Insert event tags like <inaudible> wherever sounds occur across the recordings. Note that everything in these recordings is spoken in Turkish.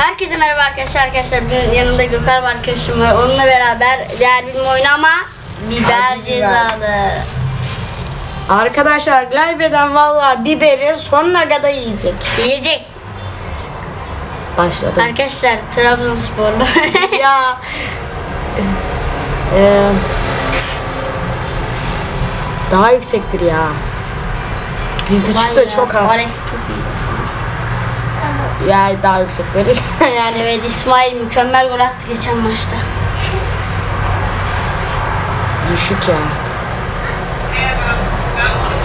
Herkese merhaba arkadaşlar arkadaşlar. Bugün yanımda Gökhan var arkadaşım var. Onunla beraber değer bilme oyunu ama biber cezalı. Arkadaşlar Glaybe'den valla biberi sonuna kadar yiyecek. Yiyecek. Başladım. Arkadaşlar Trabzonsporlu. <laughs> ya. Eee, daha yüksektir ya. Bir buçuk da çok az. Alex çok iyi. Ya daha yüksekleri. <laughs> yani Evet İsmail mükemmel gol attı geçen maçta. düşük ya.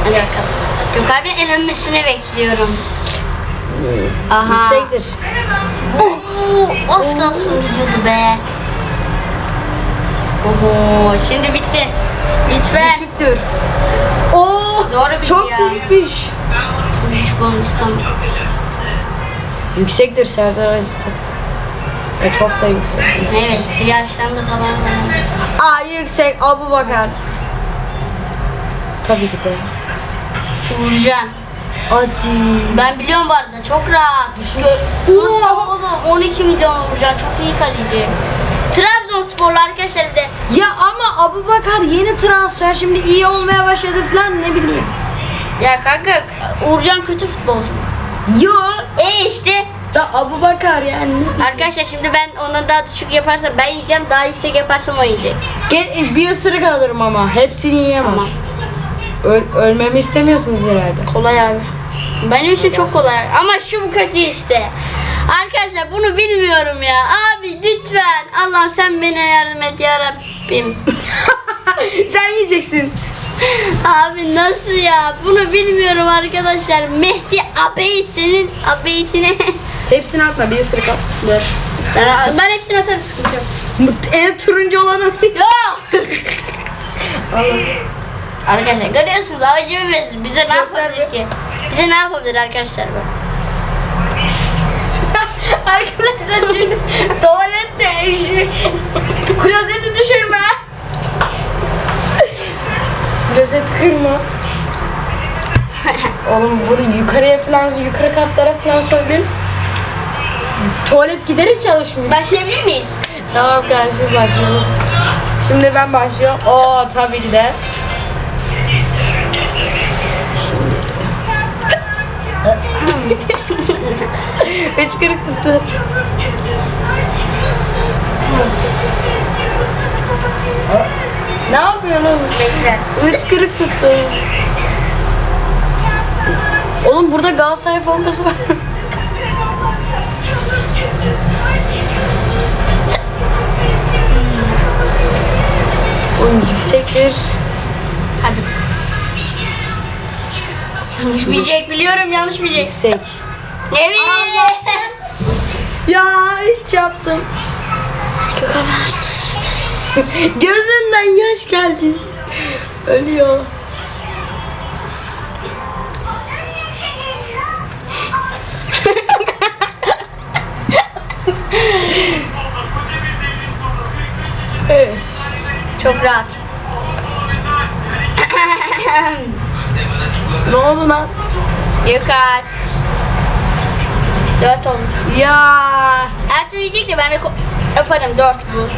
Hadi bakalım. Bey'in elenmesini bekliyorum. Aha. Yüksektir. Oo, az kalsın gidiyordu be. Oho şimdi bitti. Lütfen. Düşüktür. Oo, Doğru bildi çok ya. düşükmüş. Siz düşük olmuş tamam. Yüksektir Serdar Aziz top. E çok da yüksek. Evet yaştan da falan. Aa yüksek Abu Bakar. Tabii ki de. Uğurcan. Hadi. Ben biliyorum bu arada çok rahat. Nasıl oğlum 12 milyon Uğurcan çok iyi kaleci. Trabzonsporlu arkadaşlar bir de Ya ama Abu Bakar yeni transfer şimdi iyi olmaya başladı falan ne bileyim. ya kanka Uğurcan kötü futbolcu. Yo E işte da Abu Bakar yani. arkadaşlar şimdi ben ondan daha düşük yaparsam ben yiyeceğim daha yüksek yaparsam o yiyecek. Gel, bir ısırık alırım ama hepsini yiyemem. Tamam. Öl- ölmemi istemiyorsunuz herhalde. Kolay abi. Benim için çok kolay. Ama şu bu kötü işte. Arkadaşlar bunu bilmiyorum ya. Abi lütfen. Allah'ım sen bana yardım et ya Rabbim. <laughs> Sen yiyeceksin. Abi nasıl ya? Bunu bilmiyorum arkadaşlar. Mehdi Abeyt senin Abeyt'ine. <laughs> Hepsini atma bir ısırık at. Dur. Ben, ben hepsini atarım sıkıntı yok. En turuncu olanı. <laughs> Yok. arkadaşlar görüyorsunuz abicimiz bize ne yapabilir ki? Bize ne yapabilir arkadaşlar bu? <laughs> Arkadaşlar şimdi tuvalette klozeti düşürme. Klozeti kırma. <laughs> Oğlum bunu yukarıya falan yukarı katlara falan söyleyin. Tuvalet gideri çalışmıyor. Başlayabilir miyiz? Tamam kardeşim başlayalım. Şimdi ben başlıyorum. Oo tabii ki de. Şimdi. <laughs> Hıçkırık tuttu. Ne yapıyorsun oğlum? Bekle. Hıçkırık tuttu. Oğlum burada Galatasaray forması var. Oğlum yüksektir. Hadi. Yanlış bilecek biliyorum yanlış bilecek. Yüksek. Evet. <laughs> Ya hiç yaptım. <laughs> Gözünden yaş geldi. Ölüyor. <laughs> Evet. Çok rahat. <laughs> Ne oldu lan? Yukarı. Dört oldu. Ya. Ertuğrul yiyecek de ben de yaparım dört bu.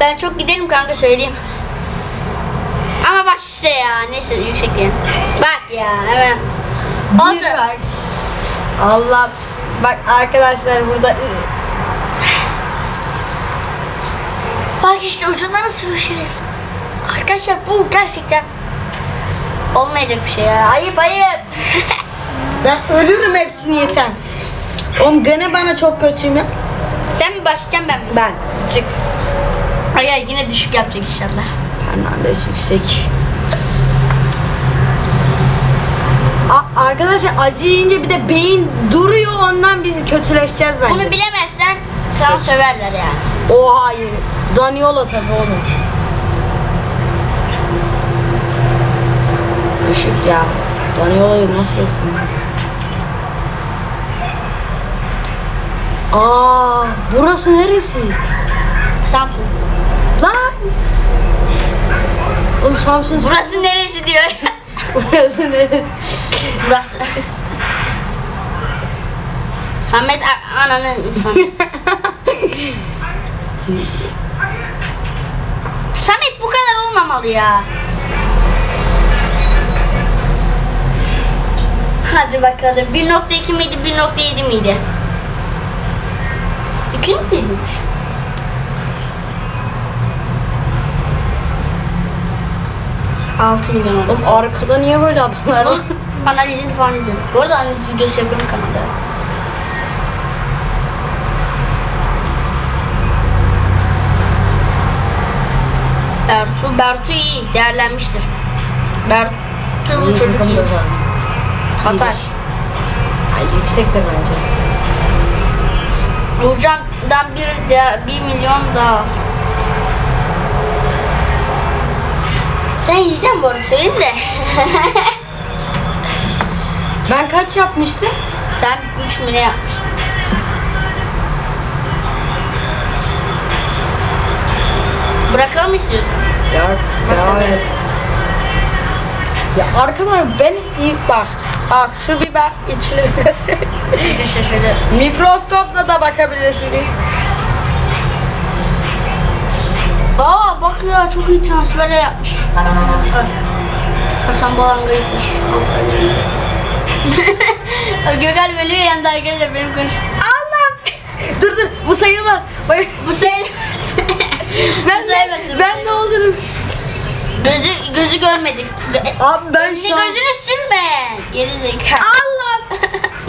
Ben çok giderim kanka söyleyeyim. Ama bak işte ya neyse yüksek diyelim. Bak ya hemen. Bir Olsun. Allah. Bak arkadaşlar burada Bak işte ucundan ısırıyor şerefsiz. Arkadaşlar bu gerçekten olmayacak bir şey ya. Ayıp ayıp. <laughs> ben ölürüm hepsini yesem. Oğlum gene bana çok kötüyüm ya. Sen mi başlayacaksın ben mi? Ben. Çık. Hayır yine düşük yapacak inşallah. Fernandes yüksek. Arkadaşlar acı yiyince bir de beyin duruyor ondan biz kötüleşeceğiz bence. Bunu bilemezsen sana söverler yani. O hayır. Zaniola tabii oğlum. Düşük ya. Zaniola'yı nasıl yesin? Aa, burası neresi? Samsun. Lan! Oğlum Samsun Burası neresi diyor. <laughs> burası neresi? Burası. Samet ananın Samet. Samet bu kadar olmamalı ya. Hadi bakalım. 1.2 miydi 1.7 miydi? 2 miymiş? Altı milyon oldu. Oğlum arkada niye böyle adamlar var? <laughs> Analizini falan izledim. Bu arada analiz videosu yapıyorum kanalda. Bertu, Bertu iyi, değerlenmiştir. Bertu bu çocuk iyi. Katar. Ay yüksektir bence. Uğurcan'dan bir, de, bir milyon daha az. Sen yiyeceksin bu arada söyleyeyim de. <laughs> Ben kaç yapmıştım? Sen 3 milyon yapmıştın. Bırakalım istiyorsan. Ya, ya evet. Ya arkadaşlar ben ilk bak. Bak şu biber içini göster. Mikroskopla da bakabilirsiniz. Aa bak ya çok iyi transferler yapmış. Hasan Balanga gitmiş. <laughs> Gökhan bölüyor yanında arkadaşlar benim konuş. Allah! dur dur bu sayılmaz. Bak, Bu sayın. ben <laughs> Bu sayılmasın, bu ben ne olduğunu. Gözü, gözü görmedik. Gö- Abi ben Elini şu an... gözünü silme. Geri zekalı. Allah!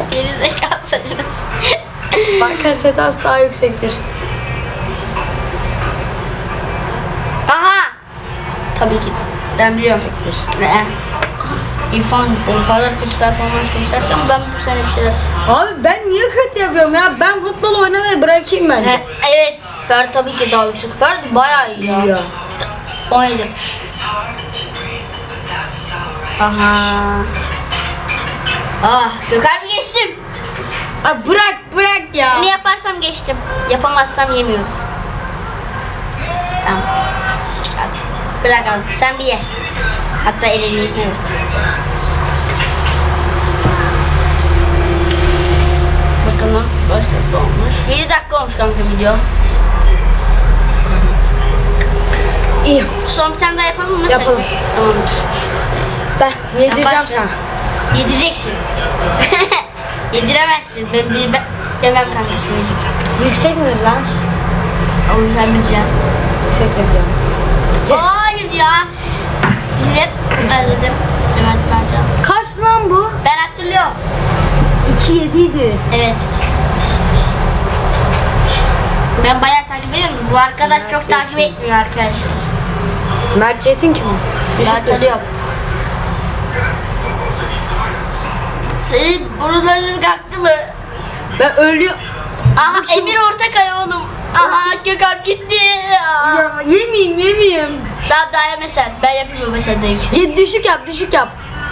<laughs> Geri zekalı saçını sil. Bak kasetas daha yüksektir. Aha. Tabii ki. Ben biliyorum. Yüksektir. Ne? İrfan o kadar kötü performans gösterken ben bu sene bir şeyler... Abi ben niye kötü yapıyorum ya? Ben futbol oynamayı bırakayım bence. He, evet. Fer tabii ki daha yüksek. Fer bayağı iyi ya. İyi ya. 17. Aha. Ah Gökhan mı geçtim? Abi bırak bırak ya. Bunu yaparsam geçtim. Yapamazsam yemiyoruz. Tamam. Hadi. Bırakalım. Sen bir ye. Hatta elini evet. Bakalım kaç dakika olmuş? 7 dakika olmuş kanka video. İyi. Son bir tane daha yapalım mı? Yapalım. Tamamdır. Ben yedireceğim başla. sana. Yedireceksin. <laughs> Yediremezsin. Ben, ben, ben demem kanka söyleyeyim. Yüksek mi lan? Onu sen bileceksin. Yüksektir canım. Yes. Hayır ya. Hep özledim. Demet Mercan. Kaç lan bu? Ben hatırlıyorum. 2 7'ydi. Evet. Ben bayağı takip ediyorum. Bu arkadaş Mert çok takip Yekin. etmiyor arkadaşlar. Mert Çetin kim? Ben hatırlıyorum. Senin burunların kalktı mı? Ben ölüyor. Aha Emir Ortakay oğlum. Aha Gökhan gitti. Aa. Ya yemeyeyim yemeyeyim. Daha daha yeme sen. Ben yapayım ama sen de yüksek. Ye, düşük yap düşük yap.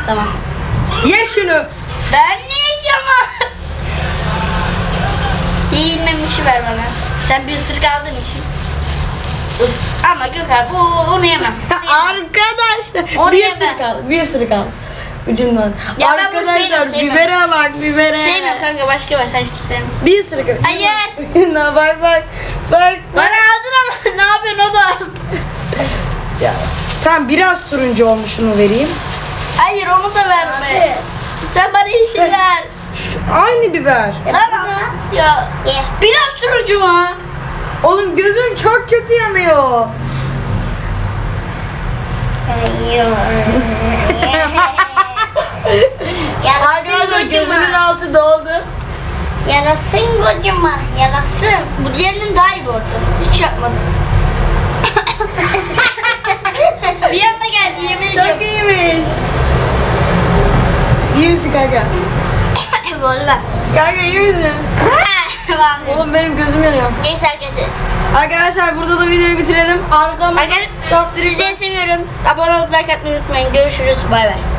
Tamam. Ye şunu. Ben niye yiyemem? <laughs> Yenilmemişi ver bana. Sen bir ısırık aldığın için. Is ama Gökhan bu onu yemem. <laughs> Arkadaşlar Onu bir yeme. ısırık al. Bir ısırık al. Ucundan. Ya ben bunu Arkadaşlar sevmiyorum. bibere bak bibere. Sevmiyorum kanka başka var. Hayır sevmiyorum. Bir ısırık. al. Hayır. <laughs> Na bak bak. Bak. Bana aldın ama <laughs> ne yapıyorsun oğlum? Ya. Tamam biraz turuncu olmuşunu vereyim. Hayır onu da verme. Sen bana yeşil ver. Aynı biber. Lan ya. Biraz turuncu mu? Oğlum gözüm çok kötü yanıyor. <laughs> Arkadaşlar gözümün altı doldu. Yarasın kocama, yarasın. Bu diğerinden daha iyi bu arada. Hiç yapmadım. <laughs> Kanka iyi misin? Vallahi. Oğlum benim gözüm yanıyor. Neyse arkadaşlar. Arkadaşlar burada da videoyu bitirelim. Arkam Arkadaşlar sizleri seviyorum. Abone olup like atmayı unutmayın. Görüşürüz. Bay bay.